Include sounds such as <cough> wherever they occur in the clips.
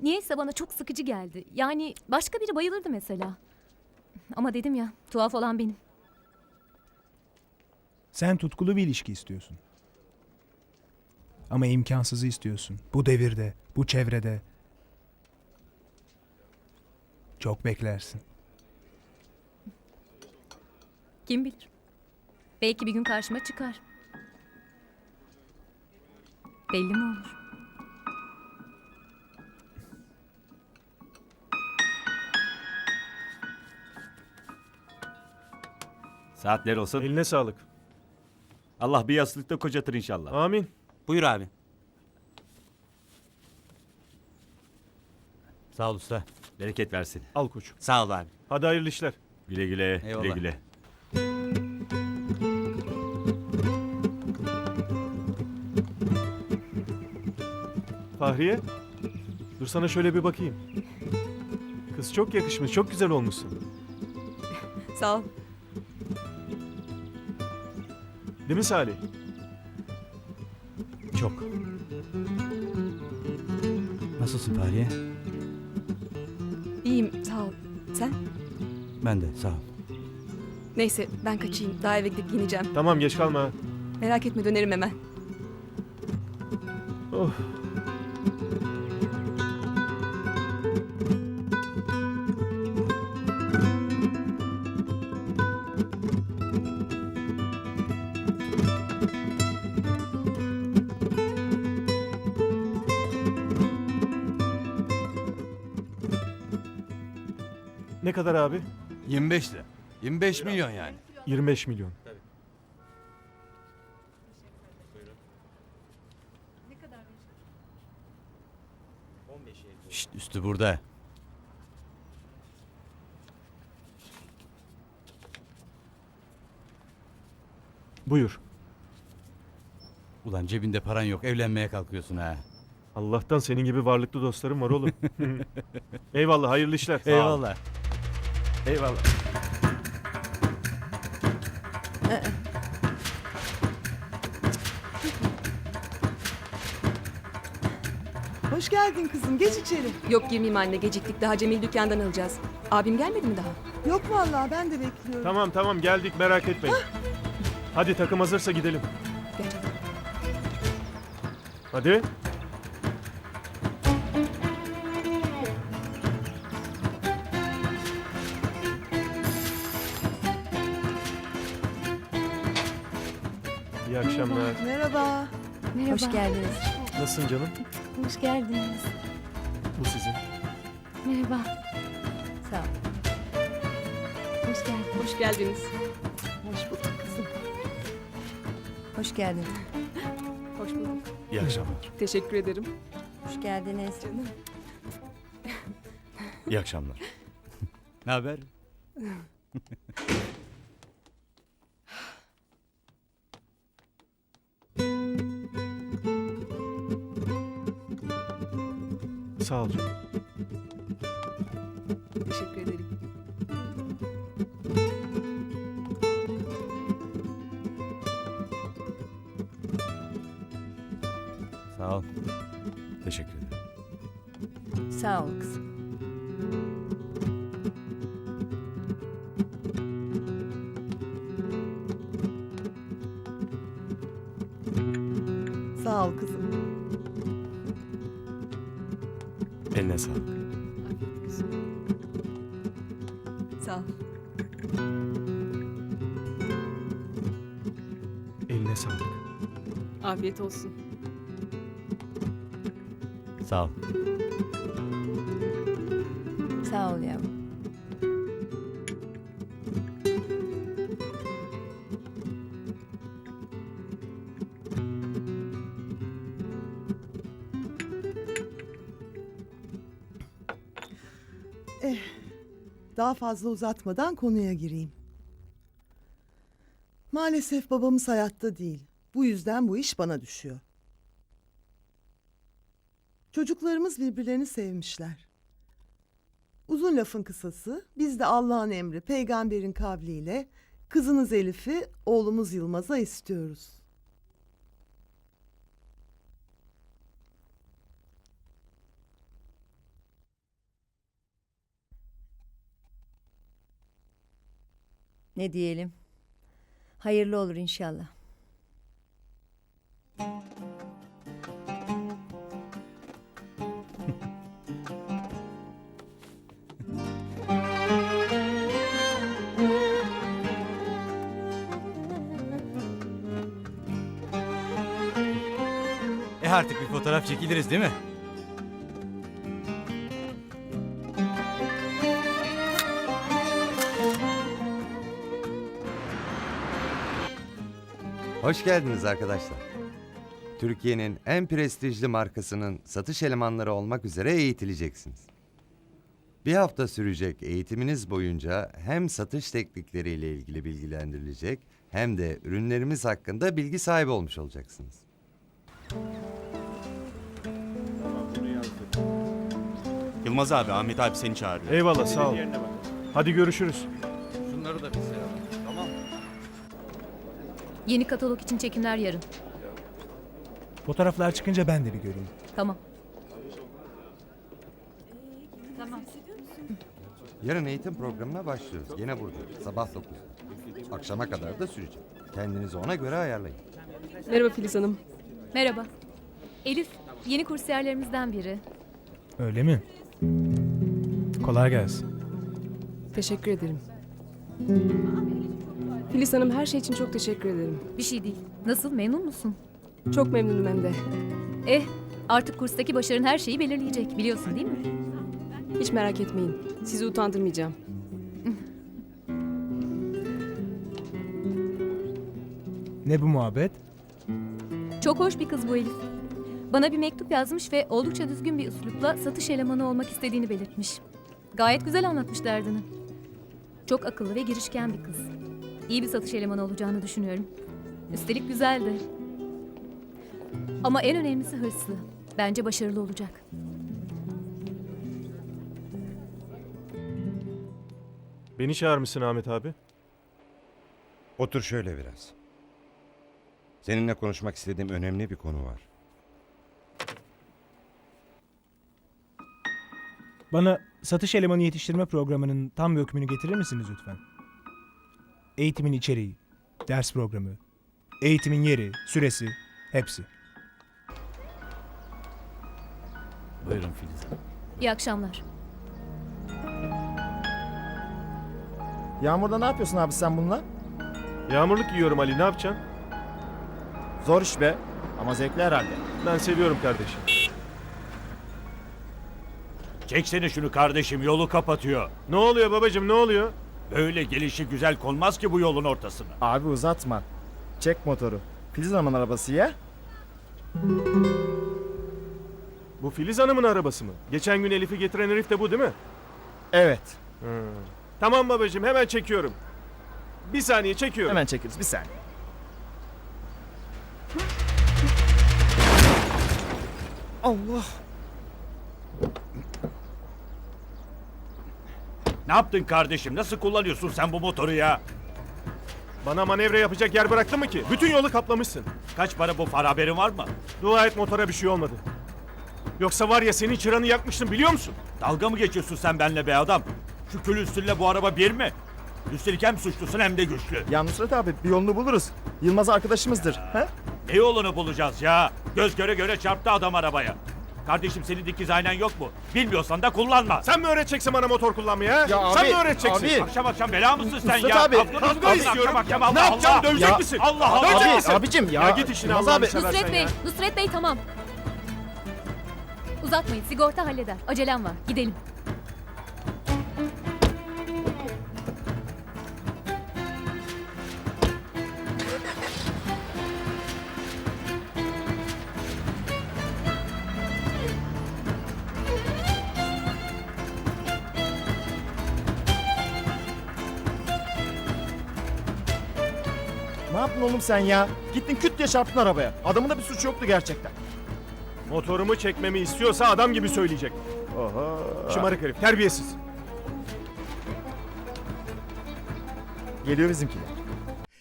Niyeyse bana çok sıkıcı geldi. Yani başka biri bayılırdı mesela. Ama dedim ya tuhaf olan benim. Sen tutkulu bir ilişki istiyorsun. Ama imkansızı istiyorsun. Bu devirde, bu çevrede. Çok beklersin. Kim bilir. Belki bir gün karşıma çıkar. Belli mi olur? Saatler olsun. Eline sağlık. Allah bir yastıkta kocatır inşallah. Amin. Buyur abi. Sağ ol usta. Bereket versin. Al koç. Sağ ol abi. Hadi hayırlı işler. Güle güle. Eyvallah. Güle güle. Fahriye. Dur sana şöyle bir bakayım. Kız çok yakışmış, çok güzel olmuşsun. Sağ ol. Değil mi Salih? Çok. Nasılsın Fahriye? İyiyim sağ ol. Sen? Ben de sağ ol. Neyse ben kaçayım. Daha eve gidip giyineceğim. Tamam geç kalma. Merak etme dönerim hemen. Oh. Ne kadar abi? 25 lira. 25 milyon yani. 25 milyon. Şşt üstü burada. Buyur. Ulan cebinde paran yok evlenmeye kalkıyorsun ha. Allah'tan senin gibi varlıklı dostlarım var oğlum. <laughs> Eyvallah, hayırlı işler. Eyvallah. Eyvallah. Hoş geldin kızım. Geç içeri. Yok girmeyeyim anne geciktik. Daha Cemil dükkandan alacağız. Abim gelmedi mi daha? Yok vallahi ben de bekliyorum. Tamam tamam geldik merak etmeyin. Hadi takım hazırsa gidelim. Gel. Hadi. İyi akşamlar. Merhaba. Merhaba. Hoş geldiniz. Nasılsın canım? Hoş geldiniz. Bu sizin. Merhaba. Sağ ol. Hoş geldin. Hoş geldiniz. Hoş bulduk kızım. Hoş geldiniz. Hoş bulduk. İyi akşamlar. Teşekkür ederim. Hoş geldiniz. Canım. İyi akşamlar. ne haber? <laughs> Sağ ol canım. Teşekkür ederim. Sağ ol. Teşekkür ederim. Sağ ol kızım. Sağ ol kızım. Eline sağlık. Sağ ol. Eline sağlık. Afiyet olsun. Sağ ol. Sağ ol yavrum. Daha fazla uzatmadan konuya gireyim. Maalesef babamız hayatta değil. Bu yüzden bu iş bana düşüyor. Çocuklarımız birbirlerini sevmişler. Uzun lafın kısası, biz de Allah'ın emri, peygamberin kavliyle kızınız Elif'i oğlumuz Yılmaz'a istiyoruz. Ne diyelim? Hayırlı olur inşallah. E artık bir fotoğraf çekiliriz değil mi? Hoş geldiniz arkadaşlar. Türkiye'nin en prestijli markasının satış elemanları olmak üzere eğitileceksiniz. Bir hafta sürecek eğitiminiz boyunca hem satış teknikleriyle ilgili bilgilendirilecek hem de ürünlerimiz hakkında bilgi sahibi olmuş olacaksınız. Yılmaz abi, Ahmet abi seni çağırıyor. Eyvallah sağ ol. Hadi görüşürüz. Yeni katalog için çekimler yarın. Fotoğraflar çıkınca ben de bir göreyim. Tamam. Yarın eğitim programına başlıyoruz. Yine burada. Sabah 9'da. Akşama kadar da sürecek. Kendinizi ona göre ayarlayın. Merhaba Filiz Hanım. Merhaba. Elif, yeni kursiyerlerimizden biri. Öyle mi? Kolay gelsin. Teşekkür ederim. Filiz Hanım her şey için çok teşekkür ederim. Bir şey değil. Nasıl, memnun musun? Çok memnunum hem de. Eh, artık kurstaki başarın her şeyi belirleyecek. Biliyorsun değil mi? Hiç merak etmeyin. Sizi utandırmayacağım. Ne bu muhabbet? Çok hoş bir kız bu Elif. Bana bir mektup yazmış ve oldukça düzgün bir üslupla satış elemanı olmak istediğini belirtmiş. Gayet güzel anlatmış derdini. Çok akıllı ve girişken bir kız. İyi bir satış elemanı olacağını düşünüyorum. Üstelik güzel de. Ama en önemlisi hırslı. Bence başarılı olacak. Beni çağırmışsın Ahmet abi. Otur şöyle biraz. Seninle konuşmak istediğim önemli bir konu var. Bana satış elemanı yetiştirme programının tam bir hükmünü getirir misiniz lütfen? Eğitimin içeriği, ders programı, eğitimin yeri, süresi, hepsi. Buyurun Filiz Hanım. İyi akşamlar. Yağmurda ne yapıyorsun abi sen bununla? Yağmurluk yiyorum Ali ne yapacaksın? Zor iş be. Ama zevkli herhalde. Ben seviyorum kardeşim. Çeksene şunu kardeşim yolu kapatıyor. Ne oluyor babacığım ne oluyor? Böyle gelişi güzel konmaz ki bu yolun ortasına. Abi uzatma. Çek motoru. Filiz Hanım'ın arabası ya. Bu Filiz Hanım'ın arabası mı? Geçen gün Elif'i getiren herif de bu değil mi? Evet. Tamam babacığım hemen çekiyorum. Bir saniye çekiyorum. Hemen çekeriz bir saniye. Allah. Ne yaptın kardeşim? Nasıl kullanıyorsun sen bu motoru ya? Bana manevra yapacak yer bıraktın mı ki? Bütün yolu kaplamışsın. Kaç para bu far haberin var mı? Dua et motora bir şey olmadı. Yoksa var ya senin çıranı yakmıştım biliyor musun? Dalga mı geçiyorsun sen benimle be adam? Şu külüstürle bu araba bir mi? Üstelik hem suçlusun hem de güçlü. Ya Nusret abi bir yolunu buluruz. Yılmaz arkadaşımızdır. He? Ne yolunu bulacağız ya? Göz göre göre çarptı adam arabaya. Kardeşim senin dikiz aynen yok mu? Bilmiyorsan da kullanma. Sen mi öğreteceksin bana motor kullanmayı ha? Ya sen abi, mi öğreteceksin? abi. Akşam akşam bela mısın sen Nusret ya? abi, Kavga, Kavga Akşam istiyorum. akşam ne Allah yapacaksın? Allah. Dövecek Ya- misin? Allah Allah. Dövecek Abi, misin? abicim ya. Ya git işine Yılmaz Allah'ını abi. Nusret Bey, ya. Nusret Bey tamam. Uzatmayın, sigorta halleder. Acelem var, gidelim. Ne yaptın oğlum sen ya? Gittin küt diye çarptın arabaya. Adamın da bir suçu yoktu gerçekten. Motorumu çekmemi istiyorsa adam gibi söyleyecek. Oha. Şımarık herif, terbiyesiz. Geliyor bizimkiler.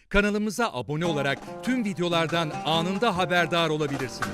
Kanalımıza abone olarak tüm videolardan anında haberdar olabilirsiniz.